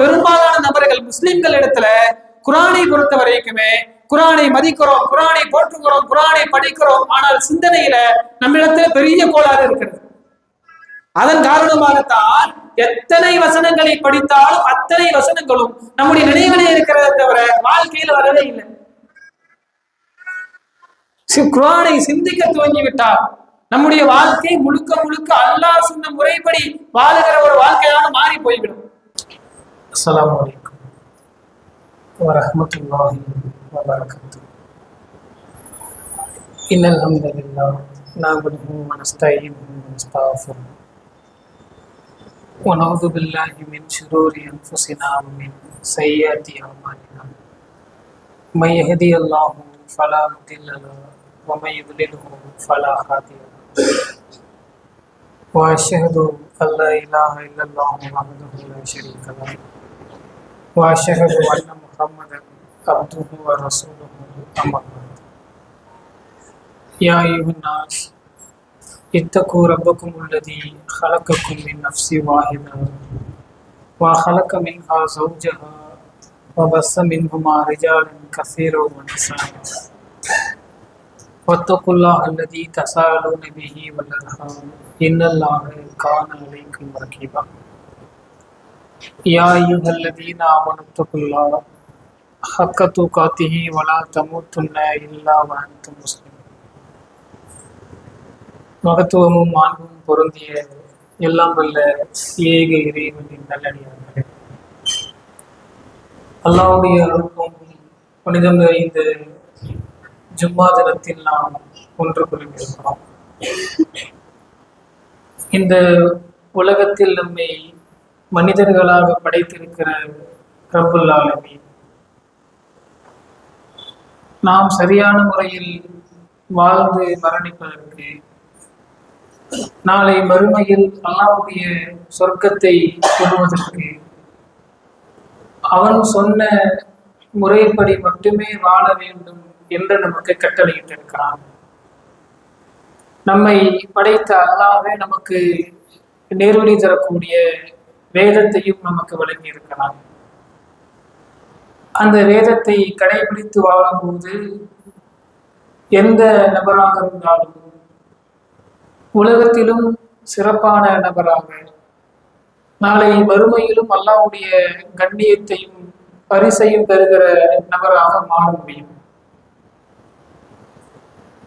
பெரும்பாலான நபர்கள் முஸ்லிம்கள் இடத்துல குரானை பொறுத்த வரைக்குமே குரானை மதிக்கிறோம் குரானை போற்றுகிறோம் குரானை படிக்கிறோம். ஆனால் சிந்தனையில நம்மிடத்துல பெரிய கோளாறு இருக்கிறது. அதன் காரணமாகத்தான் எத்தனை வசனங்களை படித்தாலும் அத்தனை வசனங்களும் நம்முடைய நினைவிலே இருக்கிறத தவிர வாழ்க்கையில வரவே இல்லை. குரானை சிந்திக்க துவங்கிவிட்டால் நம்முடைய வாழ்க்கை முழுக்க முழுக்க அல்லாஹ் சொன்ன முறைப்படி வாழுகிற ஒரு வாழ்க்கையாக மாறி போய்விடும். السلام عليكم ورحمة الله وبركاته. إن الحمد لله نعبده ونستعينه ونستغفره. ونعوذ بالله من شرور أنفسنا ومن سيئات أعمالنا. من يهدي الله فلا مضل له ومن يضلله فلا هادي له. وأشهد أن لا إله إلا الله وحده لا شريك له. وأشهد أن محمدا عبده ورسوله أما بعد. يا أيها الناس اتقوا ربكم الذي خلقكم من نفس واحدة وخلق منها زوجها وبث منهما رجالا كثيرا ونساء. واتقوا الله الذي تساءلون به والأرحام. إن الله كان عليكم رقيبا. يا أيها الذين آمنوا اتقوا الله حق تقاته ولا تموتن إلا وأنتم مسلمون மகத்துவமும் மாண்பும் பொருந்திய எல்லாம் வல்ல ஏக இறைவனின் நல்லடியார்களே அல்லாவுடைய அருளும் புனிதம் நிறைந்த ஜும்மா தினத்தில் நாம் ஒன்று கொள்கிறோம் இந்த உலகத்தில் நம்மை மனிதர்களாக படைத்திருக்கிற ரப்புல் ஆலமீன் நாம் சரியான முறையில் வாழ்ந்து மரணிப்பதற்கு நாளை மறுமையில் அல்லாவுடைய சொர்க்கத்தை பெறுவதற்கு அவன் சொன்ன முறைப்படி மட்டுமே வாழ வேண்டும் என்று நமக்கு கட்டளையிட்டிருக்கிறான். நம்மை படைத்த அல்லாவே நமக்கு நேர்வழி தரக்கூடிய வேதத்தையும் நமக்கு வழங்கி இருக்கலாம் அந்த வேதத்தை கடைபிடித்து வாழும்போது எந்த நபராக இருந்தாலும் உலகத்திலும் சிறப்பான நபராக நாளை வறுமையிலும் அல்லாவுடைய கண்ணியத்தையும் பரிசையும் பெறுகிற நபராக மாற முடியும்.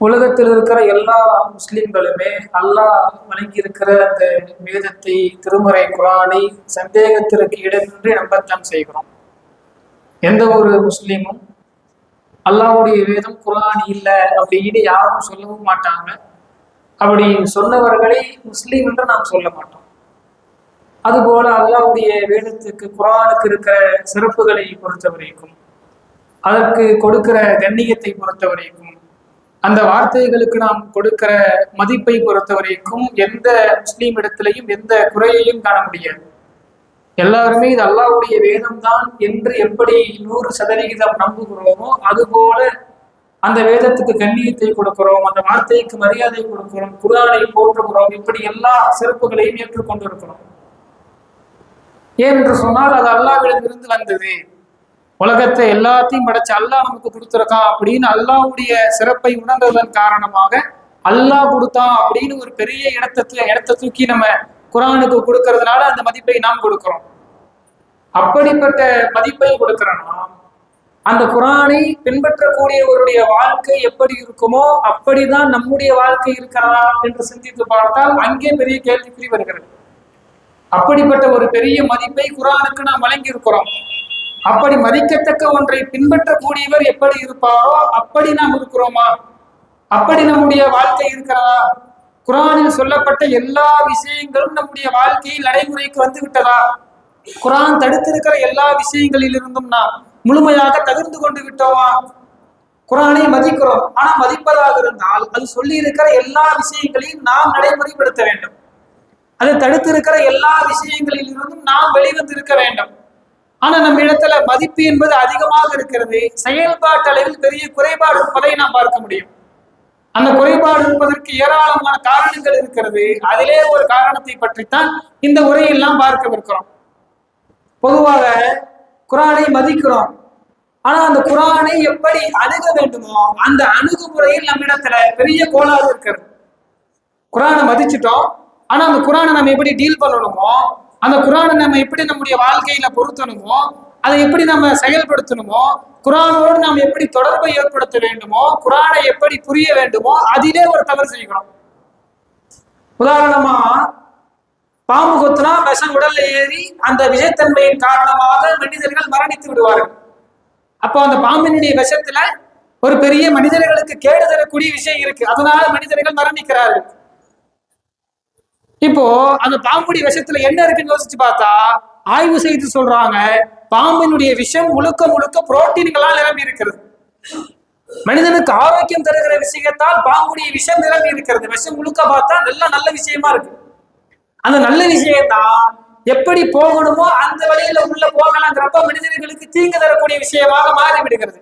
உலகத்தில் இருக்கிற எல்லா முஸ்லிம்களுமே அல்லாஹ் வழங்கி இருக்கிற அந்த வேதத்தை திருமறை குரானை சந்தேகத்திற்கு இடமின்றி நம்பத்தான் செய்கிறோம். எந்த ஒரு முஸ்லீமும் அல்லாஹ்வுடைய வேதம் குரான் இல்லை அப்படின்னு யாரும் சொல்லவும் மாட்டாங்க. அப்படி சொன்னவர்களை முஸ்லீம் என்று நாம் சொல்ல மாட்டோம். அதுபோல அல்லாஹுடைய வேதத்துக்கு குரானுக்கு இருக்கிற சிறப்புகளை பொறுத்த வரைக்கும் அதற்கு கொடுக்கிற கண்ணியத்தை பொறுத்த வரைக்கும் அந்த வார்த்தைகளுக்கு நாம் கொடுக்கிற மதிப்பை பொறுத்த வரைக்கும் எந்த முஸ்லீம் இடத்திலையும் எந்த குறையையும் காண முடியாது. எல்லாருமே இது அல்லாவுடைய வேதம் தான் என்று எப்படி நூறு சதவிகிதம் நம்புகிறோமோ அதுபோல அந்த வேதத்துக்கு கண்ணியத்தை கொடுக்கிறோம் அந்த வார்த்தைக்கு மரியாதை கொடுக்கிறோம் குரானை போற்றுகிறோம் இப்படி எல்லா சிறப்புகளையும் ஏற்றுக்கொண்டிருக்கிறோம். ஏன் என்று சொன்னால் அது அல்லாவிடமிருந்து வந்தது. உலகத்தை எல்லாத்தையும் படைச்சு அல்லாஹ் நமக்கு கொடுத்துருக்கான் அப்படின்னு அல்லாஹ்வுடைய சிறப்பை உணர்ந்ததன் காரணமாக அல்லாஹ் கொடுத்தான் அப்படின்னு ஒரு பெரிய இடத்தை இடத்தை தூக்கி நம்ம குரானுக்கு கொடுக்கறதுனால அந்த மதிப்பை நாம் கொடுக்கிறோம். அப்படிப்பட்ட மதிப்பை கொடுக்கிறோம்னா அந்த குரானை பின்பற்றக்கூடியவருடைய வாழ்க்கை எப்படி இருக்குமோ அப்படிதான் நம்முடைய வாழ்க்கை இருக்கிறதா என்று சிந்தித்து பார்த்தால் அங்கே பெரிய கேள்விக்குறி வருகிறது. அப்படிப்பட்ட ஒரு பெரிய மதிப்பை குரானுக்கு நாம் வழங்கி இருக்கிறோம் அப்படி மதிக்கத்தக்க ஒன்றை பின்பற்றக்கூடியவர் எப்படி இருப்பாரோ அப்படி நாம் இருக்கிறோமா? அப்படி நம்முடைய வாழ்க்கை இருக்கிறதா? குரானில் சொல்லப்பட்ட எல்லா விஷயங்களும் நம்முடைய வாழ்க்கையில் நடைமுறைக்கு வந்து விட்டதா? குரான் தடுத்திருக்கிற எல்லா விஷயங்களில் இருந்தும் நாம் முழுமையாக தவிர்த்து கொண்டு விட்டோமா? குரானை மதிக்கிறோம். ஆனா மதிப்பதாக இருந்தால் அது சொல்லி இருக்கிற எல்லா விஷயங்களையும் நாம் நடைமுறைப்படுத்த வேண்டும். அது தடுத்திருக்கிற எல்லா விஷயங்களில் இருந்தும் நாம் வெளிவந்திருக்க வேண்டும். ஆனா நம்ம இடத்துல மதிப்பு என்பது அதிகமாக இருக்கிறது. செயல்பாட்டு அளவில் பெரிய குறைபாடு இருப்பதை நாம் பார்க்க முடியும். அந்த குறைபாடு இருப்பதற்கு ஏராளமான காரணங்கள் இருக்கிறது. அதிலே ஒரு காரணத்தை பற்றித்தான் இந்த உரையெல்லாம் பார்க்கவிருக்கிறோம். பொதுவாக குரானை மதிக்கிறோம். ஆனா அந்த குரானை எப்படி அணுக வேண்டுமோ அந்த அணுகுமுறையில் நம்மிடத்துல பெரிய கோளாறு இருக்கிறது. குரானை மதிச்சிட்டோம். ஆனா அந்த குரானை நம்ம எப்படி டீல் பண்ணணுமோ அந்த குரானை நம்ம எப்படி நம்முடைய வாழ்க்கையில பொருத்தணுமோ அதை எப்படி நம்ம செயல்படுத்தணுமோ குரானோடு நாம் எப்படி தொடர்பை ஏற்படுத்த வேண்டுமோ குரானை எப்படி புரிய வேண்டுமோ அதிலே ஒரு தவறு செய்கிறோம். உதாரணமா பாம்பு கொத்துனா விஷம் உடல்ல ஏறி அந்த விஷத்தன்மையின் காரணமாக மனிதர்கள் மரணித்து விடுவார்கள். அப்போ அந்த பாம்பினுடைய விஷத்துல ஒரு பெரிய மனிதர்களுக்கு கேடு தரக்கூடிய விஷயம் இருக்கு. அதனால மனிதர்கள் மரணிக்கிறார்கள். இப்போ அந்த பாம்புடைய விஷத்துல என்ன இருக்குன்னு யோசிச்சு பார்த்தா ஆய்வு செய்து சொல்றாங்க பாம்பினுடைய விஷம் முழுக்க முழுக்க புரோட்டீன்களால் நிரம்பி இருக்கிறது. மனிதனுக்கு ஆரோக்கியம் தருகிற விஷயத்தால் பாம்புடைய விஷம் நிரம்பி இருக்கிறது. விஷம் முழுக்க பார்த்தா நல்ல நல்ல விஷயமா இருக்கு. அந்த நல்ல விஷயம்தான் எப்படி போகணுமோ அந்த வழியில உள்ள போகலாங்கிறப்ப மனிதர்களுக்கு தீங்கு தரக்கூடிய விஷயமாக மாறி விடுகிறது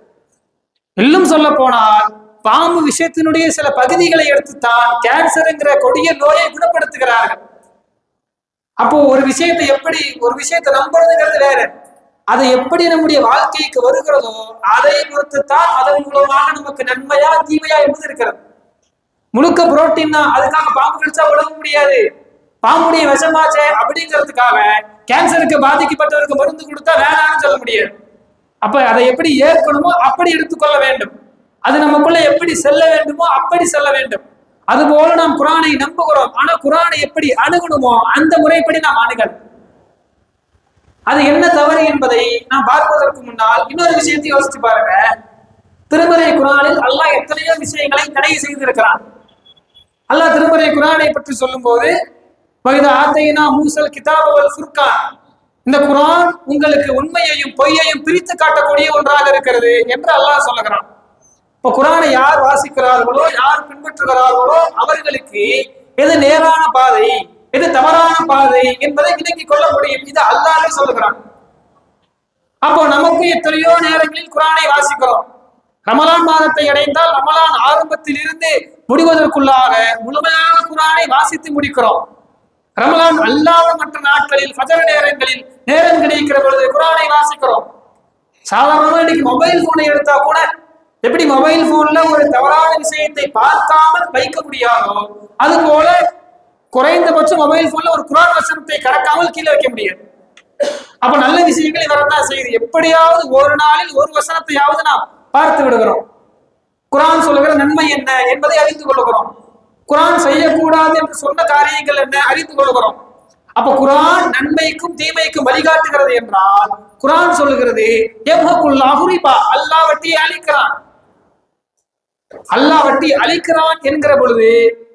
இன்னும் சொல்ல போனால் பாம்பு விஷயத்தினுடைய சில பகுதிகளை எடுத்துத்தான் கேன்சருங்கிற கொடிய நோயை குணப்படுத்துகிறார்கள். அப்போ ஒரு விஷயத்தை எப்படி ஒரு விஷயத்தை நம்புறதுங்கிறது வேற. அதை எப்படி நம்முடைய வாழ்க்கைக்கு வருகிறதோ அதை பொறுத்துத்தான் அதன் மூலமாக நமக்கு நன்மையா தீமையா என்பது இருக்கிறது. முழுக்க புரோட்டீன் தான். அதுக்காக பாம்பு கழிச்சா உழவ முடியாது. பாம்புடைய விஷமாச்சே அப்படிங்கிறதுக்காக கேன்சருக்கு பாதிக்கப்பட்டவருக்கு மருந்து கொடுத்தா வேணாம்னு சொல்ல முடியாது. அப்ப அதை எப்படி ஏற்கணுமோ அப்படி எடுத்துக்கொள்ள வேண்டும். அது நமக்குள்ள எப்படி செல்ல வேண்டுமோ அப்படி செல்ல வேண்டும். அதுபோல நாம் குரானை நம்புகிறோம். ஆனா குரானை எப்படி அணுகணுமோ அந்த முறைப்படி நாம் அணுகணும் அது என்ன தவறு என்பதை நாம் பார்ப்பதற்கு முன்னால் இன்னொரு விஷயத்தை யோசிச்சு பாருங்க. திருமறை குரானில் அல்லாஹ் எத்தனையோ விஷயங்களை தடை செய்திருக்கிறான். அல்லாஹ் திருமறை குரானை பற்றி சொல்லும்போது வயது ஆத்தையினா மூசல் கிதாபவல் ஃபுர்கான். இந்த குரான் உங்களுக்கு உண்மையையும் பொய்யையும் பிரித்து காட்டக்கூடிய ஒன்றாக இருக்கிறது என்று அல்லாஹ் சொல்லுகிறான். இப்ப குரானை யார் வாசிக்கிறார்களோ யார் பின்பற்றுகிறார்களோ அவர்களுக்கு எது நேரான பாதை எது தவறான பாதை என்பதை விலக்கிக் கொள்ள முடியும். இது அல்லாவே சொல்லுகிறான். அப்போ நமக்கு எத்தனையோ நேரங்களில் குரானை வாசிக்கிறோம். ரமலான் மாதத்தை அடைந்தால் ரமலான் ஆரம்பத்தில் இருந்து முடிவதற்குள்ளாக முழுமையாக குரானை வாசித்து முடிக்கிறோம். ரமலான் அல்லாத மற்ற நாட்களில் ஃபஜர் நேரங்களில் நேரம் கிடைக்கிற பொழுது குரானை வாசிக்கிறோம். சாதாரணமாக இன்னைக்கு மொபைல் போனை எடுத்தா கூட எப்படி மொபைல் போன்ல ஒரு தவறான விஷயத்தை பார்க்காமல் வைக்க முடியாதோ அது போல குறைந்தபட்சம் மொபைல் போன்ல ஒரு குரான் வசனத்தை கடக்காமல் கீழே வைக்க முடியாது. அப்ப நல்ல விஷயங்கள் வரதான் செய்யுது. எப்படியாவது ஒரு நாளில் ஒரு வசனத்தையாவது நாம் பார்த்து விடுகிறோம். குரான் சொல்லுகிற நன்மை என்ன என்பதை அறிந்து கொள்ளுகிறோம். குரான் செய்யக்கூடாது என்று சொன்ன காரியங்கள் என்ன அறிந்து கொள்கிறோம் அப்ப குரான் நன்மைக்கும் தீமைக்கும் வழிகாட்டுகிறது என்றால் குரான் சொல்லுகிறது அல்லாஹ் வட்டியை அழிக்கிறான். அல்லாஹ் வட்டி அழிக்கிறான் என்கிற பொழுது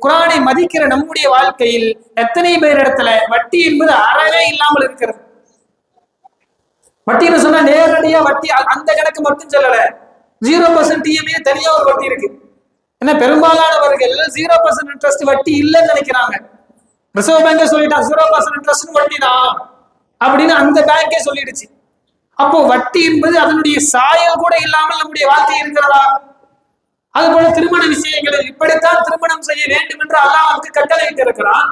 குரானை மதிக்கிற நம்முடைய வாழ்க்கையில் எத்தனை பேர் இடத்துல வட்டி என்பது அறவே இல்லாமல் இருக்கிறது. வட்டின்னு சொன்னா நேரடியா வட்டி அந்த கணக்கு மட்டும் சொல்லல. ஜீரோ பர்சன்ட் டிஎம்ஏ தனியா ஒரு வட்டி இருக்கு. ஏன்னா பெரும்பாலானவர்கள் ஜீரோ பர்சன்ட் இன்ட்ரெஸ்ட் வட்டி இல்லைன்னு நினைக்கிறாங்க. ரிசர்வ் பேங்கே சொல்லிட்டான் ஜீரோ பர்சன்ட் இன்ட்ரெஸ்ட் வட்டி தான் அப்படின்னு அந்த பேங்கே சொல்லிடுச்சு. அப்போ வட்டி என்பது அதனுடைய சாயல் கூட இல்லாமல் நம்முடைய வாழ்க்கை இருக்கிறதா? அதுபோல திருமண விஷயங்களில் இப்படித்தான் திருமணம் செய்ய வேண்டும் என்று அல்லாஹ் நமக்கு கட்டளை இருக்கிறான்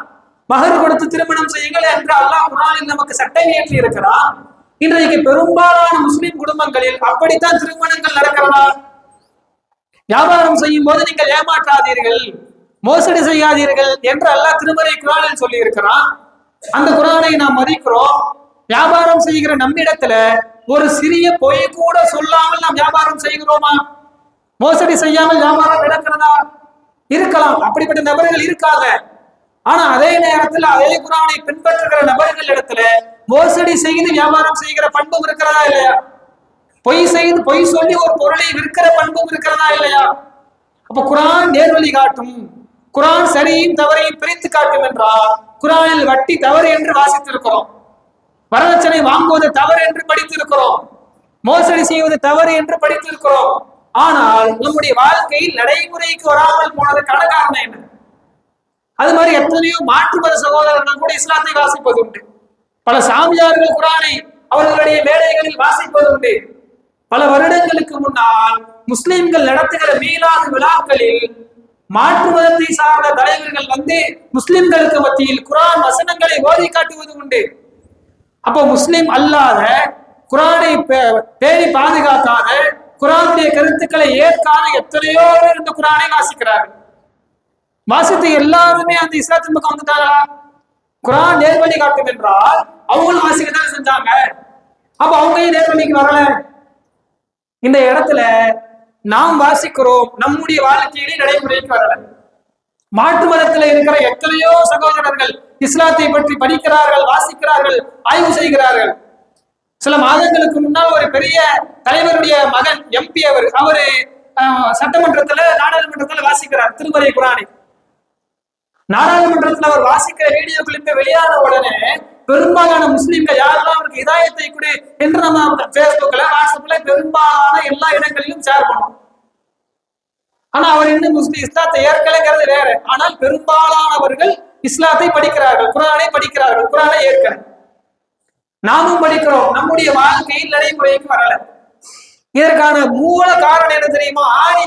மகர் கொடுத்து திருமணம் செய்யுங்கள் என்று அல்லாஹ் குரானில் நமக்கு சட்டம் இயற்றி இருக்கிறான் இன்றைக்கு பெரும்பாலான முஸ்லிம் குடும்பங்களில் அப்படித்தான் திருமணங்கள் நடக்கிறதா? வியாபாரம் செய்யும் போது நீங்கள் ஏமாற்றாதீர்கள் மோசடி செய்யாதீர்கள் என்று அல்லாஹ் திருமறை குரானில் சொல்லி இருக்கிறான் அந்த குரானை நாம் மதிக்கிறோம். வியாபாரம் செய்கிற நம்மிடத்துல ஒரு சிறிய பொய் கூட சொல்லாமல் நாம் வியாபாரம் செய்கிறோமா? மோசடி செய்யாமல் வியாபாரம் நடக்கிறதா? இருக்கலாம். அப்படிப்பட்ட நபர்கள் இருக்காங்க. ஆனா அதே நேரத்தில் அதே குரானை பின்பற்றுகிற நபர்கள் இடத்துல மோசடி செய்து வியாபாரம் செய்கிற பண்பும் இருக்கிறதா இல்லையா? பொய் செய்து பொய் சொல்லி ஒரு பொருளை விற்கிற பண்பும் இருக்கிறதா இல்லையா? அப்ப குரான் நேர்வழி காட்டும். குரான் சரியும் தவறையும் பிரித்து காட்டும் என்றால் குரானில் வட்டி தவறு என்று வாசித்திருக்கிறோம். வரதட்சணை வாங்குவது தவறு என்று படித்திருக்கிறோம். மோசடி செய்வது தவறு என்று படித்திருக்கிறோம். ஆனால் நம்முடைய வாழ்க்கையில் நடைமுறைக்கு வராமல் போனதுக்கான காரணம் என்ன? அது மாதிரி எத்தனையோ மாற்று மத சகோதரர்கள் கூட இஸ்லாத்தை வாசிப்பது உண்டு. பல சாமியார்கள் குரானை அவர்களுடைய மேடைகளில் வாசிப்பது உண்டு. பல வருடங்களுக்கு முன்னால் முஸ்லிம்கள் நடத்துகிற மீளாது விழாக்களில் மாற்று மதத்தை சார்ந்த தலைவர்கள் வந்து முஸ்லிம்களுக்கு மத்தியில் குரான் வசனங்களை ஓதி காட்டுவது உண்டு. அப்போ முஸ்லிம் அல்லாத குரானை பே- பேணி பாதுகாக்காத குரானுடைய கருத்துக்களை ஏற்காத எத்தனையோ பேர் இந்த குரானை வாசிக்கிறார்கள். வாசித்து எல்லாருமே அந்த இஸ்லாத்தின் பக்கம் வந்துட்டாங்களா குரான் நேர்வழி காட்டும் என்றால் அவங்களும் வாசிக்க தான் செஞ்சாங்க. அப்ப அவங்க நேர்வழிக்கு வரல? இந்த இடத்துல நாம் வாசிக்கிறோம் நம்முடைய வாழ்க்கையிலே நடைமுறைக்கு வரல. மாட்டு மதத்துல இருக்கிற எத்தனையோ சகோதரர்கள் இஸ்லாத்தை பற்றி படிக்கிறார்கள் வாசிக்கிறார்கள் ஆய்வு செய்கிறார்கள். சில மாதங்களுக்கு முன்னால் ஒரு பெரிய தலைவருடைய மகன் எம்பி அவர் அவரு சட்டமன்றத்துல நாடாளுமன்றத்துல வாசிக்கிறார் திருமறை குரானை நாடாளுமன்றத்துல அவர் வாசிக்கிற வீடியோ கிளிப்பு வெளியான உடனே பெரும்பாலான முஸ்லீம்கள் யாரெல்லாம் அவருக்கு இதாயத்தை கொடு என்று நம்ம பேஸ்புக்ல வாட்ஸ்அப்ல பெரும்பாலான எல்லா இடங்களிலும் ஷேர் பண்ணோம் ஆனா அவர் இன்னும் முஸ்லீம் இஸ்லாத்தை ஏற்கலைங்கிறது வேற. ஆனால் பெரும்பாலானவர்கள் இஸ்லாத்தை படிக்கிறார்கள் குரானை படிக்கிறார்கள் குரானை ஏற்கலை. நாமும் படிக்கிறோம். நம்முடைய வாழ்க்கையில் நடைமுறைக்கு வரல. இதற்கான மூல காரணம் என்ன தெரியுமா? ஆணி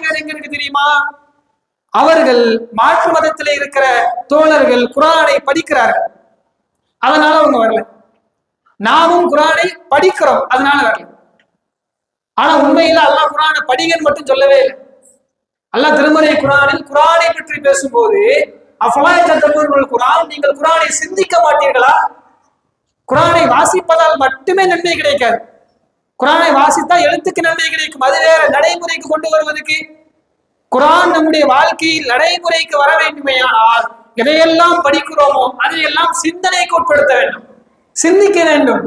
தெரியுமா? அவர்கள் மாற்று மதத்தில் இருக்கிற தோழர்கள் குரானை படிக்கிறார்கள். அதனால அவங்க வரல. நாமும் குரானை படிக்கிறோம். அதனால வரல. ஆனா உண்மையில அல்லாஹ் குரானை படிங்கன்னு மட்டும் சொல்லவே இல்லை. அல்லாஹ் திருமறை குரானில் குரானை பற்றி பேசும்போது அஃபலாய் தத்தபுர்கள் குரான்? நீங்கள் குரானை சிந்திக்க மாட்டீர்களா? குரானை வாசிப்பதால் மட்டுமே நன்மை கிடைக்காது. குரானை வாசித்தா எழுத்துக்கு நன்மை கிடைக்கும். அது வேற நடைமுறைக்கு கொண்டு வருவதற்கு. குரான் நம்முடைய வாழ்க்கையில் நடைமுறைக்கு வர வேண்டுமேயானால் எதையெல்லாம் படிக்கிறோமோ அதையெல்லாம் சிந்தனைக்கு உட்படுத்த வேண்டும். சிந்திக்க வேண்டும்.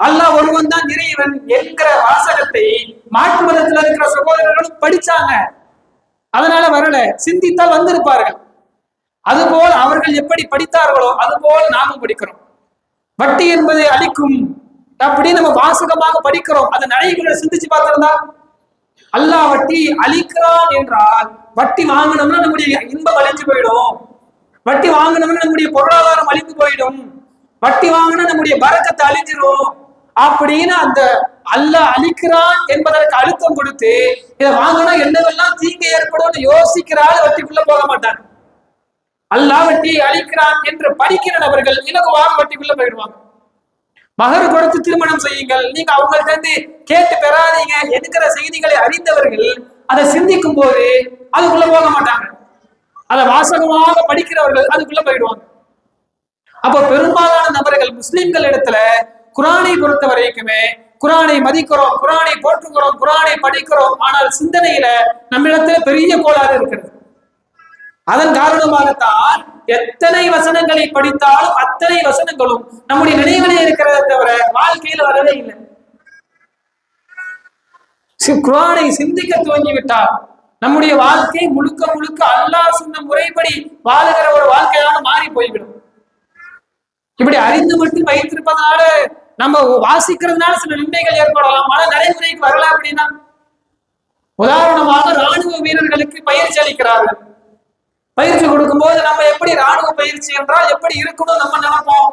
அல்லாஹ் ஒருவன் தான் இறைவன் என்கிற வாசகத்தை மாற்று மதத்தில் இருக்கிற சகோதரர்களும் படிச்சாங்க. அதனால வரல. சிந்தித்தால் வந்திருப்பார்கள். அதுபோல் அவர்கள் எப்படி படித்தார்களோ அதுபோல் நாமும் படிக்கிறோம். வட்டி என்பது அழிக்கும் அப்படி நம்ம வாசகமாக படிக்கிறோம். அந்த நடைமுறை சிந்திச்சு பார்த்திருந்தா அல்லாஹ் வட்டி அழிக்கிறான் என்றால் வட்டி வாங்கினோம்னா நம்முடைய இன்பம் அழிஞ்சு போயிடும். வட்டி வாங்கினோம்னா நம்முடைய பொருளாதாரம் அழிந்து போயிடும். வட்டி வாங்கினா நம்முடைய பறக்கத்தை அழிஞ்சிரும். அப்படின்னு அந்த அல்லாஹ் அழிக்கிறான் என்பதற்கு அழுத்தம் கொடுத்து இதை வாங்கினா என்னவெல்லாம் தீங்கு ஏற்படும் யோசிக்கிறாள் வட்டிக்குள்ள போக மாட்டாங்க அல்லாஹ் அழிக்கிறான் என்று படிக்கிற நபர்கள் இலகுவாக வட்டிக்குள்ள போயிடுவாங்க. மகர் கொடுத்து திருமணம் செய்யுங்கள். நீங்க அவங்கள்ட்ட இருந்து கேட்டு பெறாதீங்க. எடுக்கிற செய்திகளை அறிந்தவர்கள் அதை சிந்திக்கும் போது அதுக்குள்ள போக மாட்டாங்க. அதை வாசகமாக படிக்கிறவர்கள் அதுக்குள்ள போயிடுவாங்க. அப்போ பெரும்பாலான நபர்கள் முஸ்லிம்கள் இடத்துல குரானை பொறுத்த வரைக்குமே குரானை மதிக்கிறோம் குரானை போற்றுகிறோம் குரானை படிக்கிறோம். ஆனால் சிந்தனையில நம்மிடத்துல பெரிய கோளாறு இருக்கிறது. அதன் காரணமாகத்தான் எத்தனை வசனங்களை படித்தாலும் அத்தனை வசனங்களும் நம்முடைய நினைவிலே இருக்கிறத தவிர வாழ்க்கையில வரவே இல்லை. குரானை சிந்திக்க துவங்கிவிட்டார். நம்முடைய வாழ்க்கை முழுக்க முழுக்க அல்லாஹ் சொன்ன முறைப்படி வாழுகிற ஒரு வாழ்க்கையாக மாறி போய்விடும். இப்படி அறிந்து மட்டும் வைத்திருப்பதனால நம்ம வாசிக்கிறதுனால சில நன்மைகள் ஏற்படலாம். மன நடைமுறைக்கு வரலாம் அப்படின்னா. உதாரணமாக ராணுவ வீரர்களுக்கு பயிற்சி அளிக்கிறார்கள். பயிற்சி கொடுக்கும்போது நம்ம எப்படி ராணுவ பயிற்சி என்றால் எப்படி இருக்கணும் நம்ம நினைப்போம்?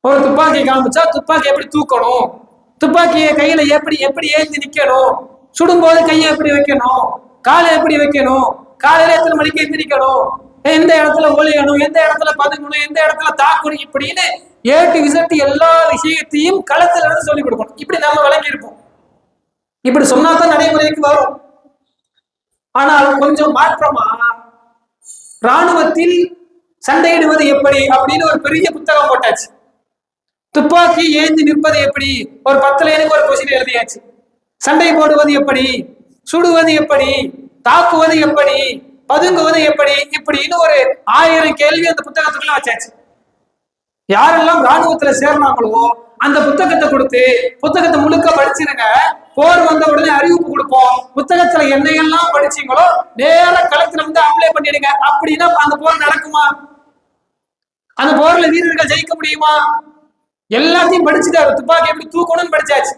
ஒரு துப்பாக்கி காமிச்சா துப்பாக்கி எப்படி தூக்கணும்? துப்பாக்கியை கையில எப்படி எப்படி ஏந்தி நிக்கணும்? சுடும்போது கையை எப்படி வைக்கணும்? காலை எப்படி வைக்கணும்? காலையில எத்தனை மணிக்கு எந்திரிக்கணும் எந்த இடத்துல ஒளியணும் எந்த இடத்துல பதுங்கணும்? எந்த இடத்துல தாக்கணும்? இப்படின்னு ஏ டு எல்லா விஷயத்தையும் களத்துல இருந்து சொல்லி கொடுக்கணும். இப்படி நம்ம விளங்கி இருப்போம் இப்படி சொன்னா தான் நடைமுறைக்கு வரும். ஆனால் கொஞ்சம் மாற்றமா? ராணுவத்தில் சண்டையிடுவது எப்படி அப்படின்னு ஒரு பெரிய புத்தகம் போட்டாச்சு. துப்பாக்கி ஏந்தி நிற்பது எப்படி? ஒரு பத்துல எனக்கு ஒரு கொஸ்டின் எழுதியாச்சு. சண்டை போடுவது எப்படி? சுடுவது எப்படி? தாக்குவது எப்படி? பதுங்குவது எப்படி? இப்படின்னு ஒரு ஆயிரம் கேள்வி அந்த புத்தகத்துக்குள்ள வச்சாச்சு. யாரெல்லாம் ராணுவத்துல சேர்னாங்களோ அந்த புத்தகத்தை கொடுத்து புத்தகத்தை முழுக்க படிச்சிருங்க. போர் வந்த உடனே அறிவிப்பு கொடுப்போம். புத்தகத்துல என்னையெல்லாம் படிச்சீங்களோ நேர களத்துல வந்து அப்ளை பண்ணிடுங்க. அப்படின்னா அந்த போர் நடக்குமா? அந்த போர்ல வீரர்கள் ஜெயிக்க முடியுமா? எல்லாத்தையும் படிச்சுட்டாரு துப்பாக்கி எப்படி தூக்கணும்னு படிச்சாச்சு.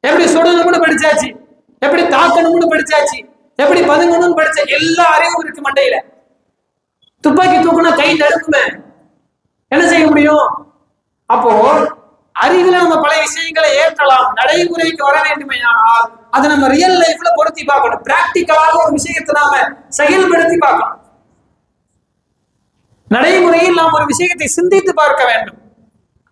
எப்படி சுடணும்னு படிச்சாச்சு. எப்படி தாக்கணும்னு படிச்சாச்சு. எப்படி பதுங்கணும்னு படிச்ச எல்லா அறிவும் இருக்கு மண்டையில. துப்பாக்கி தூக்குனா கை நடுக்குமே என்ன செய்ய முடியும்? அப்போ அறிவுல நம்ம பல விஷயங்களை ஏற்கலாம் நடைமுறைக்கு வர வேண்டுமே ஆனால் அதை நம்ம ரியல் லைஃப்ல பொருத்தி பார்க்கணும். பிராக்டிக்கலாக ஒரு விஷயத்தை நாம செயல்படுத்தி பார்க்கணும். நடைமுறையில் நாம் ஒரு விஷயத்தை சிந்தித்து பார்க்க வேண்டும்.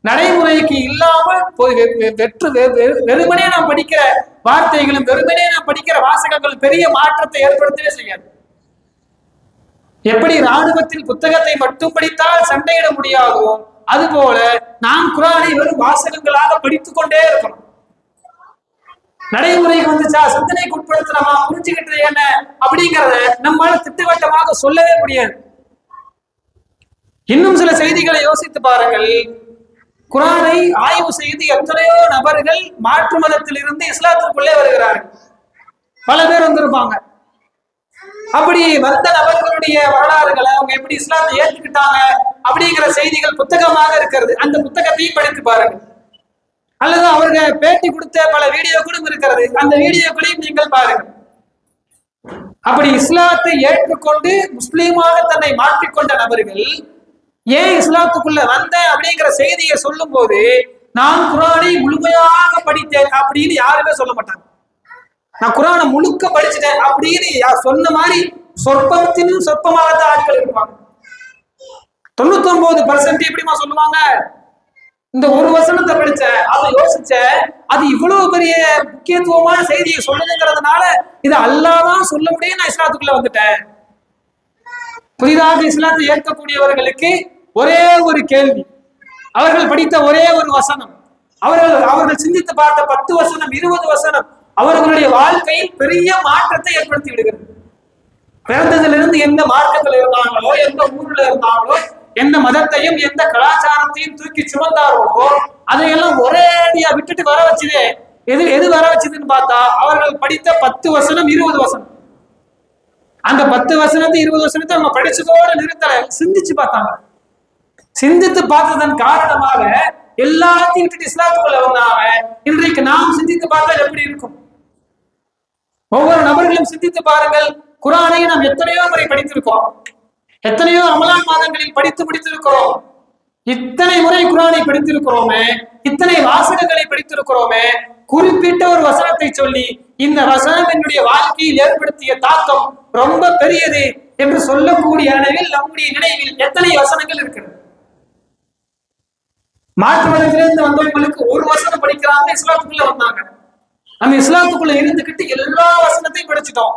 நடைமுறைக்கு இல்லாமல் போய் வெற்று வெ- வெறுமனே நாம் படிக்கிற வார்த்தைகளும் வெறுமனே நாம் படிக்கிற வாசகங்களும் பெரிய மாற்றத்தை ஏற்படுத்தவே செய்யாது. எப்படி ராணுவத்தில் புத்தகத்தை மட்டும் படித்தால் சண்டையிட முடியாதோ அதுபோல நாம் குரானை வெறும் வாசகங்களாக படித்துக் கொண்டே இருக்கணும். நடைமுறைக்கு வந்துச்சா? சிந்தனைக்கு உட்படுத்தலாமா புரிஞ்சுக்கிட்டு என்ன? அப்படிங்கறத நம்மால திட்டவட்டமாக சொல்லவே முடியாது. இன்னும் சில செய்திகளை யோசித்து பாருங்கள். குரானை ஆய்வு செய்து எத்தனையோ நபர்கள் மாற்று மதத்தில் இருந்து இஸ்லாத்திற்குள்ளே வருகிறார்கள். பல பேர் வந்திருப்பாங்க. அப்படி வந்த நபர்களுடைய வரலாறுகளை அவங்க எப்படி இஸ்லாத்தை ஏற்றுக்கிட்டாங்க அப்படிங்கிற செய்திகள் புத்தகமாக இருக்கிறது. அந்த புத்தகத்தையும் படித்து பாருங்க. அல்லது அவருங்க பேட்டி கொடுத்த பல வீடியோக்களும் இருக்கிறது. அந்த வீடியோக்களையும் நீங்கள் பாருங்கள் அப்படி இஸ்லாத்தை ஏற்றுக்கொண்டு முஸ்லீமாக தன்னை மாற்றிக்கொண்ட நபர்கள் ஏன் இஸ்லாத்துக்குள்ள வந்த அப்படிங்கிற செய்தியை சொல்லும் போது நான் குரானை முழுமையாக படித்தேன் அப்படின்னு யாருமே சொல்ல மாட்டாங்க. நான் குரானை முழுக்க படிச்சுட்டேன் அப்படின்னு யா- சொன்ன மாதிரி சொற்பத்தினும் சொற்பமாகத்தான் ஆட்கள் இருப்பாங்க. தொண்ணூத்தி ஒன்பது பர்சன்ட் எப்படிமா சொல்லுவாங்க? இந்த ஒரு வசனத்தை படிச்சேன் அதை யோசிச்சேன் அது இவ்வளவு பெரிய முக்கியத்துவமான செய்தியை சொல்லுதுங்கிறதுனால இது அல்லாதான் சொல்ல முடியும் நான் இஸ்லாத்துக்குள்ள வந்துட்டேன். புதிதாக இஸ்லாத்தை ஏற்கக்கூடியவர்களுக்கு ஒரே ஒரு கேள்வி. அவர்கள் படித்த ஒரே ஒரு வசனம். அவர்கள் அவர்கள் சிந்தித்து பார்த்த பத்து வசனம் இருபது வசனம் அவர்களுடைய வாழ்க்கையில் பெரிய மாற்றத்தை ஏற்படுத்தி விடுகிறது. பிறந்ததிலிருந்து எந்த மார்க்கத்தில் இருந்தாங்களோ எந்த ஊர்ல இருந்தாங்களோ எந்த மதத்தையும் எந்த கலாச்சாரத்தையும் தூக்கி சுமந்தார்களோ அதையெல்லாம் ஒரே அடியா விட்டுட்டு வர வச்சுதே. எது எது வர வச்சதுன்னு பார்த்தா அவர்கள் படித்த பத்து வசனம் இருபது வசனம். அந்த பத்து வசனத்தை இருபது வசனத்தை அவங்க படிச்சதோட நிறுத்தல சிந்திச்சு பார்த்தாங்க. சிந்தித்து பார்த்ததன் காரணமாக எல்லாத்தையும் விட்டுட்டு இஸ்லாத்துக்குள்ள வந்தாங்க. சிந்தித்து பார்த்தால் எப்படி இருக்கும்? ஒவ்வொரு நபர்களும் சிந்தித்து பாருங்கள். குரானை நாம் எத்தனையோ முறை படித்திருக்கிறோம். எத்தனையோ ரமலான் மாதங்களில் படித்து முடித்திருக்கிறோம். இத்தனை முறை குரானை படித்திருக்கிறோமே இத்தனை வாசகங்களை படித்திருக்கிறோமே குறிப்பிட்ட ஒரு வசனத்தை சொல்லி இந்த வசனம் என்னுடைய வாழ்க்கையில் ஏற்படுத்திய தாக்கம் ரொம்ப பெரியது என்று சொல்லக்கூடிய அளவில் நம்முடைய நினைவில் எத்தனை வசனங்கள் இருக்கிறது? மாற்று மதத்திலிருந்து வந்தவங்களுக்கு ஒரு வசனம் படிக்கிறாங்க இஸ்லாத்துக்குள்ள வந்தாங்க. நம்ம இஸ்லாத்துக்குள்ள இருந்துகிட்டு எல்லா வசனத்தையும் படிச்சிட்டோம்.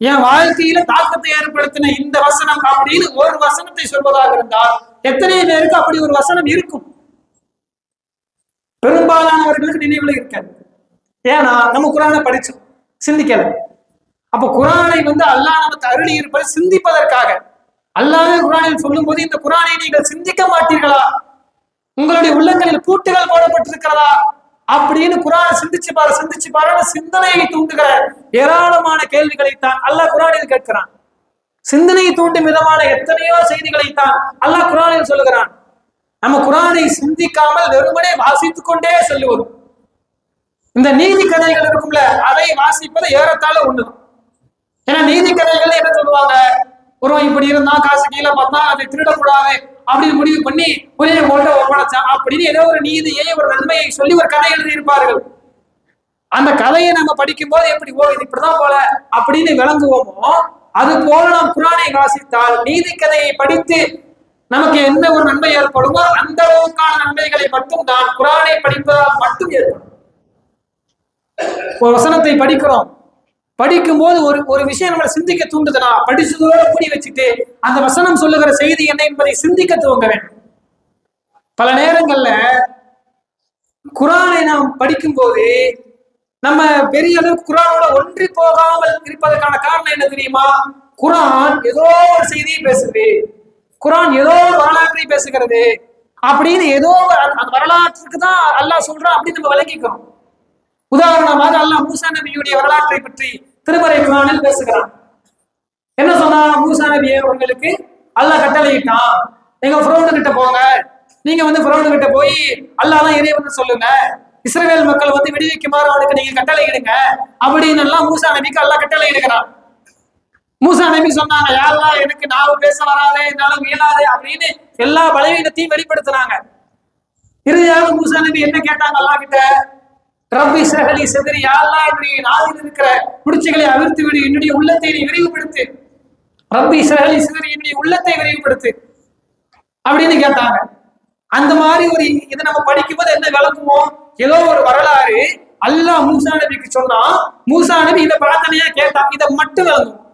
என் வாழ்க்கையில தாக்கத்தை ஏற்படுத்தின இந்த வசனம் அப்படின்னு ஒரு வசனத்தை சொல்வதாக இருந்தால் எத்தனை பேருக்கு அப்படி ஒரு வசனம் இருக்கும். பெரும்பாலானவர்களுக்கு நினைவுல இருக்காது. ஏன்னா நம்ம குரானை படிச்சோம் சிந்திக்கல. அப்ப குரானை வந்து அல்லாஹ் நமக்கு அருளி இருப்பது சிந்திப்பதற்காக. அல்லாஹ் குரானில் சொல்லும் போது இந்த குரானை நீங்கள் சிந்திக்க மாட்டீர்களா? உங்களுடைய உள்ளங்களில் பூட்டுகள் போடப்பட்டிருக்கிறதா? அப்படின்னு குரான் சிந்திச்சு பாரு சிந்திச்சு பாரு சிந்தனையை தூண்டுகிற ஏராளமான கேள்விகளை தான் அல்லாஹ் குரானில் கேட்கிறான். சிந்தனையை தூண்டும் விதமான எத்தனையோ செய்திகளை தான் அல்லாஹ் குரானில் சொல்லுகிறான். நம்ம குரானை சிந்திக்காமல் வெறுமனே வாசித்துக் கொண்டே செல்லுவது இந்த நீதி கதைகள் இருக்கும்ல அதை வாசிப்பது ஏறத்தாழ ஒண்ணுதான் ஏன்னா நீதி கதைகள் என்ன சொல்லுவாங்க? ஒருவன் இப்படி இருந்தான் காசு கீழே பார்த்தா அதை திருடக்கூடாது அப்படின்னு முடிவு பண்ணி ஒரே உங்கள்ட்ட ஒப்படைச்சான். அப்படின்னு ஏதோ ஒரு நீதியை ஒரு நன்மையை சொல்லி ஒரு கதை எழுதி இருப்பார்கள் அந்த கதையை நம்ம படிக்கும் போது எப்படி ஓ இது இப்படிதான் போல அப்படின்னு விளங்குவோமோ அது போல நாம் குரானை வாசித்தால் நீதி கதையை படித்து நமக்கு என்ன ஒரு நன்மை ஏற்படுமோ அந்த அளவுக்கான நன்மைகளை மட்டும் தான் குரானை படிப்பதால் மட்டும் ஏற்படும். ஒரு வசனத்தை படிக்கிறோம். படிக்கும்போது ஒரு ஒரு விஷயம் நம்மளை சிந்திக்க தூண்டுதுன்னா படிச்சதோட மூடி வச்சுட்டு அந்த வசனம் சொல்லுகிற செய்தி என்ன என்பதை சிந்திக்க துவங்க வேண்டும். பல நேரங்கள்ல குரானை நாம் படிக்கும்போது நம்ம பெரிய அளவுக்கு குரானோட ஒன்றி போகாமல் இருப்பதற்கான காரணம் என்ன தெரியுமா? குரான் ஏதோ ஒரு செய்தியை பேசுது. குரான் ஏதோ ஒரு வரலாற்றை பேசுகிறது. அப்படின்னு ஏதோ ஒரு அந்த அந்த வரலாற்றுக்கு தான் அல்லாஹ் சொல்றான் அப்படின்னு நம்ம விளங்கிக்கிறோம். உதாரணமாக அல்லாஹ் மூசா நபியுடைய வரலாற்றை பற்றி திருமறை குரானில் பேசுகிறான். என்ன சொன்னா? மூசா நபியை உங்களுக்கு அல்லாஹ் கட்டளையிட்டான். எங்க ஃப்ரோனு கிட்ட போங்க. நீங்க வந்து ஃப்ரோனு கிட்ட போய் அல்லாஹ் தான் இறைவன் சொல்லுங்க. இஸ்ரேல் மக்கள் வந்து விடுவிக்குமாறு அவனுக்கு நீங்க கட்டளை இடுங்க. அப்படின்னு எல்லாம் மூசா நபிக்கு அல்லாஹ் கட்டளை இடுகிறான். மூசா நபி சொன்னாங்க யாரெல்லாம் எனக்கு நாவு பேச வராதே என்னால மீளாதே அப்படின்னு எல்லா பலவீனத்தையும் வெளிப்படுத்தினாங்க. இறுதியாக மூசா நபி என்ன கேட்டாங்க அல்லாஹ் கிட்ட? ரப்பி சகலி செதறி யாரெல்லாம் என்னுடைய நாளில் இருக்கிற முடிச்சுகளை அவிழ்த்து விடு என்னுடைய உள்ளத்தை நீ விரிவுபடுத்து. ரப்பி சகலி சிதறி என்னுடைய உள்ளத்தை விரிவுபடுத்து. அப்படின்னு கேட்டாங்க. அந்த மாதிரி ஒரு இதை நம்ம படிக்கும்போது என்ன விளக்குவோம் ஏதோ ஒரு வரலாறு அல்லாஹ் மூசா நபிக்கு சொன்னா மூசா நபி இதை பிரார்த்தனையா கேட்டான். இதை மட்டும் விளங்கும்.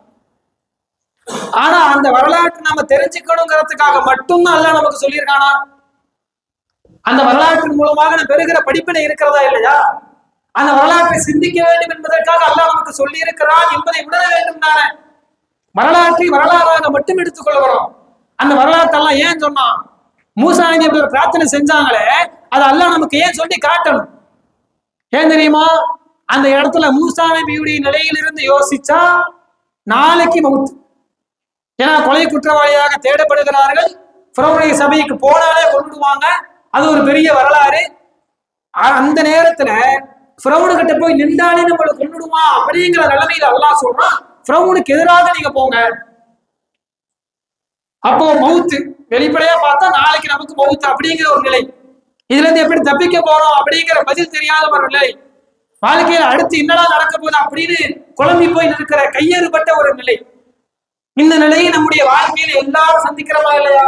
ஆனா அந்த வரலாற்று நம்ம தெரிஞ்சுக்கணுங்கிறதுக்காக மட்டும்தான் அல்லாஹ் நமக்கு சொல்லியிருக்கானா? அந்த வரலாற்றின் மூலமாக நான் பெறுகிற படிப்பினை இருக்கிறதா இல்லையா? அந்த வரலாற்றை சிந்திக்க வேண்டும் என்பதற்காக அல்லாஹ் நமக்கு சொல்லி இருக்கிறான் என்பதை உணர வேண்டும் தானே. வரலாற்றை வரலாறாக மட்டும் எடுத்துக்கொள்கிறோம் அந்த வரலாற்றெல்லாம் ஏன் சொன்னான்? மூசா அவர்கள் பிரார்த்தனை செஞ்சாங்களே அதை அல்லாஹ் நமக்கு ஏன் சொல்லி காட்டணும்? ஏன் தெரியுமா? அந்த இடத்துல மூசா நபியுடைய நிலையிலிருந்து யோசிச்சா நாளைக்கு மவுத்து. ஏன்னா கொலை குற்றவாளியாக தேடப்படுகிறார்கள். பிறவுடைய சபைக்கு போனாலே கொண்டுடுவாங்க. அது ஒரு பெரிய வரலாறு. அந்த நேரத்துல ஃப்ரௌனு கிட்ட போய் நின்றாலே நம்மளை கொண்டுடுமா அப்படிங்கிற நிலைமையில அல்லாஹ் சொல்றான் ஃப்ரௌனுக்கு எதிராக நீங்க போங்க. அப்போ மவுத்து வெளிப்படையா பார்த்தா நாளைக்கு நமக்கு மவுத்து அப்படிங்கிற ஒரு நிலை. இதுல இருந்து எப்படி தப்பிக்க போறோம் அப்படிங்கிற பதில் தெரியாத ஒரு நிலை. வாழ்க்கையில அடுத்து என்னடா நடக்க போகுது அப்படின்னு குழம்பி போய் நிற்கிற கையேறுபட்ட ஒரு நிலை. இந்த நிலையை நம்முடைய வாழ்க்கையில எல்லாரும் சந்திக்கிறோமா இல்லையா?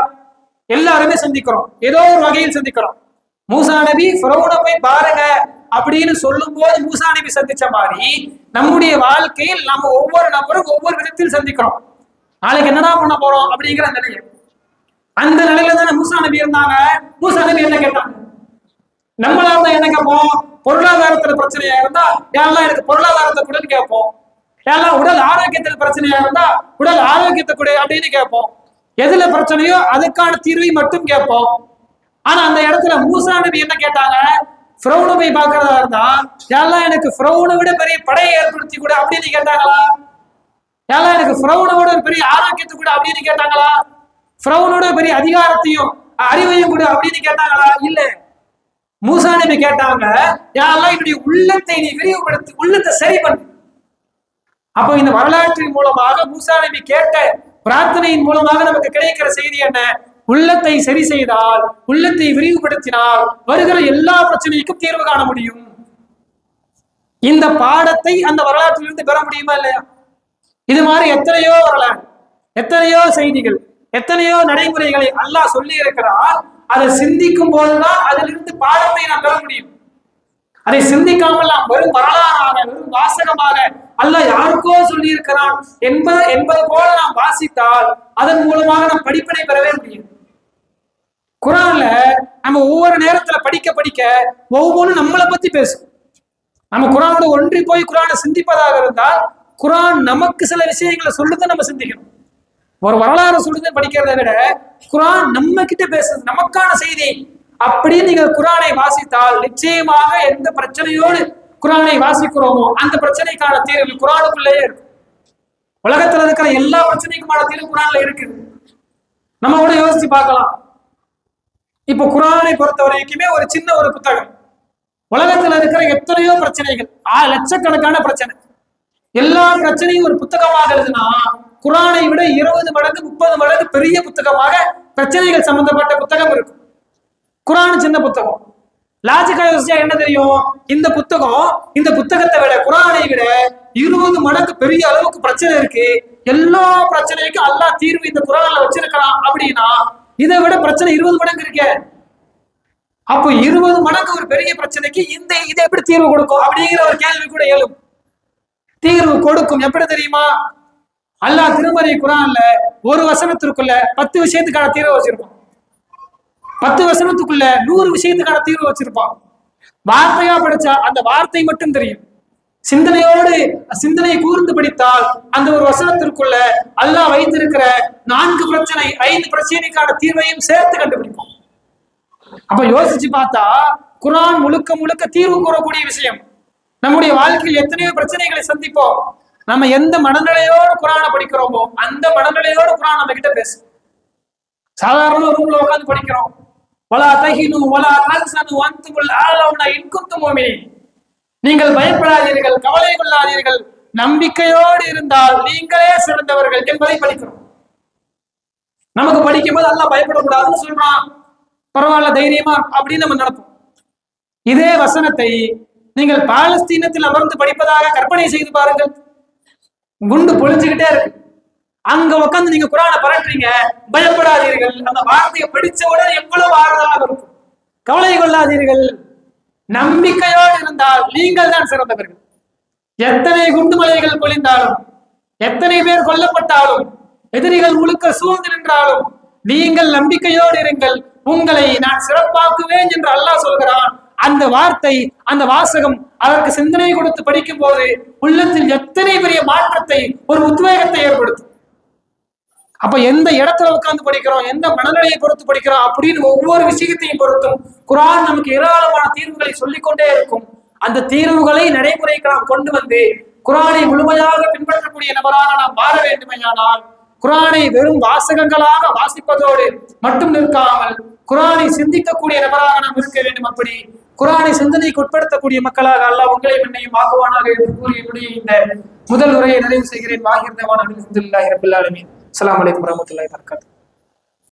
எல்லாருமே சந்திக்கிறோம். ஏதோ ஒரு வகையில் சந்திக்கிறோம். மூசா நபி ஃபிரௌனை போய் பாருங்க அப்படின்னு சொல்லும் போது மூசா நபி சந்திச்ச மாதிரி நம்முடைய வாழ்க்கையில் நம்ம ஒவ்வொரு நபரும் ஒவ்வொரு விதத்தில் சந்திக்கிறோம். நாளைக்கு என்னடா பண்ண போறோம் அப்படிங்கிற நிலையை அந்த நிலையில தானே மூசா நபி இருந்தாங்க. மூசா நபி என்ன கேட்டாங்க? நம்மளா இருந்தா என்ன கேட்போம் பொருளாதாரத்துல பிரச்சனையா இருந்தா யாரெல்லாம் எனக்கு பொருளாதாரத்தை கூட கேட்போம். யாரெல்லாம் உடல் ஆரோக்கியத்தில் பிரச்சனையா இருந்தா உடல் ஆரோக்கியத்தை கூட அப்படின்னு கேட்போம். எதுல பிரச்சனையோ அதுக்கான தீர்வை மட்டும் கேட்போம். ஆனா அந்த இடத்துல மூசா நபி என்ன கேட்டாங்க? ஃப்ரௌனை போய் பார்க்கறதா இருந்தா யாரெல்லாம் எனக்கு ஃப்ரௌனை விட பெரிய படையை ஏற்படுத்தி கூட அப்படின்னு கேட்டாங்களா? யாரெல்லாம் எனக்கு ஃப்ரௌனோட விட பெரிய ஆரோக்கியத்தை கூட அப்படின்னு கேட்டாங்களா? ஃப்ரௌனோட பெரிய அதிகாரத்தையும் அறிவையும் கூட அப்படின்னு கேட்டாங்களா? இல்ல. மூசா நபி கேட்டாங்க யாரெல்லாம் என்னுடைய உள்ளத்தை நீ விரிவுபடுத்தி உள்ளத்தை சரி பண்ணு. அப்போ இந்த வரலாற்றின் மூலமாக மூசா நபி கேட்ட பிரார்த்தனையின் மூலமாக நமக்கு கிடைக்கிற செய்தி என்ன? உள்ளத்தை சரி செய்தால் உள்ளத்தை விரிவுபடுத்தினால் வருகிற எல்லா பிரச்சனைக்கும் தீர்வு காண முடியும். இந்த பாடத்தை அந்த வரலாற்றிலிருந்து பெற முடியுமா இல்லையா? இது மாதிரி எத்தனையோ வரலாறு எத்தனையோ செய்திகள் எத்தனையோ நடைமுறைகளை அல்லாஹ் சொல்லி இருக்கிறார் அதை சிந்திக்கும் போதுதான் அதிலிருந்து பாடத்தை நாம் பெற முடியும். அதை சிந்திக்காமல் நாம் வெறும் வரலாறாக வெறும் வாசகமாக அல்ல யாருக்கோ சொல்லி இருக்கிறான் என்பது என்பது போல நாம் வாசித்தால் அதன் மூலமாக நாம் படிப்பினை பெறவே முடியும். குரான்ல நம்ம ஒவ்வொரு நேரத்துல படிக்க படிக்க ஒவ்வொன்றும் நம்மளை பத்தி பேசும். நம்ம குரானோட ஒன்றி போய் குரானை சிந்திப்பதாக இருந்தால் குரான் நமக்கு சில விஷயங்களை சொல்லுது நம்ம சிந்திக்கணும். ஒரு வரலாறு சொல்லுது படிக்கிறதை விட குரான் நம்ம கிட்ட பேசுறது நமக்கான செய்தி. அப்படின்னு நீங்க குரானை வாசித்தால் நிச்சயமாக எந்த பிரச்சனையோடு குரானை வாசிக்கிறோமோ அந்த பிரச்சனைக்கான தீர்வு குரானுக்குள்ளேயே இருக்கு உலகத்துல இருக்கிற எல்லா பிரச்சனைக்குமான தீர்வு குரான்ல இருக்குது நம்ம கூட யோசிச்சு பார்க்கலாம். இப்போ குரானை பொறுத்த வரைக்குமே ஒரு சின்ன ஒரு புத்தகம். உலகத்துல இருக்கிற எத்தனையோ பிரச்சனைகள். ஆ லட்சக்கணக்கான பிரச்சனை. எல்லா பிரச்சனையும் ஒரு புத்தகமாக எழுதுனா குரானை விட இருபது மடங்கு முப்பது மடங்கு பெரிய புத்தகமாக பிரச்சனைகள் சம்பந்தப்பட்ட புத்தகம் இருக்கும். குரான் சின்ன புத்தகம். லாஜிக்கா யோசிச்சா என்ன தெரியும்? இந்த புத்தகம் இந்த புத்தகத்தை விட குரானை விட இருபது மடங்கு பெரிய அளவுக்கு பிரச்சனை இருக்கு. எல்லா பிரச்சனைக்கும் அல்லாஹ் தீர்வு இந்த குரான்ல வச்சிருக்கலாம் அப்படின்னா இதை விட பிரச்சனை இருபது மடங்கு இருக்கே. அப்போ இருபது மடங்கு ஒரு பெரிய பிரச்சனைக்கு இந்த இதை எப்படி தீர்வு கொடுக்கும்? அப்படிங்கிற ஒரு கேள்வி கூட எழும். தீர்வு கொடுக்கும். எப்படி தெரியுமா? அல்லாஹ் திருமறை குரான்ல ஒரு வசனத்திற்குள்ள பத்து விஷயத்துக்கான தீர்வு வச்சிருப்பான் பத்து வசனத்துக்குள்ள நூறு விஷயத்துக்கான தீர்வு வச்சிருப்பான். வார்த்தையா படிச்சா அந்த வார்த்தை மட்டும் தெரியும். சிந்தனையோடு சிந்தனையை கூர்ந்து படித்தால் அந்த ஒரு வசனத்திற்குள்ள அல்லாஹ் வைத்திருக்கிற நான்கு பிரச்சனை ஐந்து பிரச்சனைக்கான தீர்வையும் சேர்த்து கண்டுபிடிப்போம் அப்ப யோசிச்சு பார்த்தா குரான் முழுக்க முழுக்க தீர்வு கூறக்கூடிய விஷயம். நம்முடைய வாழ்க்கையில் எத்தனையோ பிரச்சனைகளை சந்திப்போம். நம்ம எந்த மனநிலையோடு குரானை படிக்கிறோமோ அந்த மனநிலையோடு குரான் நம்ம கிட்ட பேசு சாதாரண ரூம்ல உட்கார்ந்து படிக்கிறோம். வலா தஹினு வலா தஹ்சனு அன்துமுல் ஆலவுன இன் குன்தும் நீங்கள் பயப்படாதீர்கள் கவலை கொள்ளாதீர்கள். நம்பிக்கையோடு இருந்தால் நீங்களே சிறந்தவர்கள் என்பதை படிக்கிறோம். நமக்கு படிக்கும்போது எல்லாம் பயப்படக்கூடாதுன்னு சொல்றான். பரவாயில்ல தைரியமா அப்படின்னு நம்ம நடப்போம். இதே வசனத்தை நீங்கள் பாலஸ்தீனத்தில் அமர்ந்து படிப்பதாக கற்பனை செய்து பாருங்கள். குண்டு பொழிஞ்சுக்கிட்டே இருக்கு. அங்க உட்கார்ந்து நீங்க குரானை பரட்டுறீங்க பயப்படாதீர்கள். அந்த வார்த்தையை படிச்ச எவ்வளவு ஆறுதலாக இருக்கும். கவலை கொள்ளாதீர்கள். நம்பிக்கையோடு இருந்தால் நீங்கள் தான் சிறந்தவர்கள். எத்தனை குண்டுமலைகள் பொழிந்தாலும் எத்தனை பேர் கொல்லப்பட்டாலும் எதிரிகள் முழுக்க சூழ்ந்து நின்றாலும் நீங்கள் நம்பிக்கையோடு இருங்கள். உங்களை நான் சிறப்பாக்குவேன் என்று அல்லாஹ் சொல்கிறான். அந்த வார்த்தை அந்த வாசகம் அதற்கு சிந்தனை கொடுத்து படிக்கும் போது உள்ளத்தில் எத்தனை பெரிய மாற்றத்தை ஒரு உத்வேகத்தை ஏற்படுத்தும். அப்ப எந்த இடத்துல உட்காந்து படிக்கிறோம்? எந்த மனநிலையை பொறுத்து படிக்கிறோம்? அப்படின்னு ஒவ்வொரு விஷயத்தையும் பொறுத்தும் குரான் நமக்கு ஏராளமான தீர்வுகளை சொல்லிக்கொண்டே இருக்கும். அந்த தீர்வுகளை நடைமுறைக்கு நாம் கொண்டு வந்து குரானை முழுமையாக பின்பற்றக்கூடிய நபராக நாம் மாற வேண்டுமையானால் குரானை வெறும் வாசகங்களாக வாசிப்பதோடு மட்டும் நிற்காமல் குரானை சிந்திக்கக்கூடிய நபராக நாம் இருக்க வேண்டும் அப்படி. குரானை சிந்தனைக்கு உட்படுத்தக்கூடிய மக்களாக அல்ல உங்களை என்னையும் ஆகுவானாக என்று கூறி என்னுடைய இந்த முதல் உரையை நிறைவு செய்கிறேன். வாகிர்ந்தவான் அலமதுல்லாஹி ரபில் ஆலமீன். அலாம் வலைக்கம் வரமத்துல வரகாத்து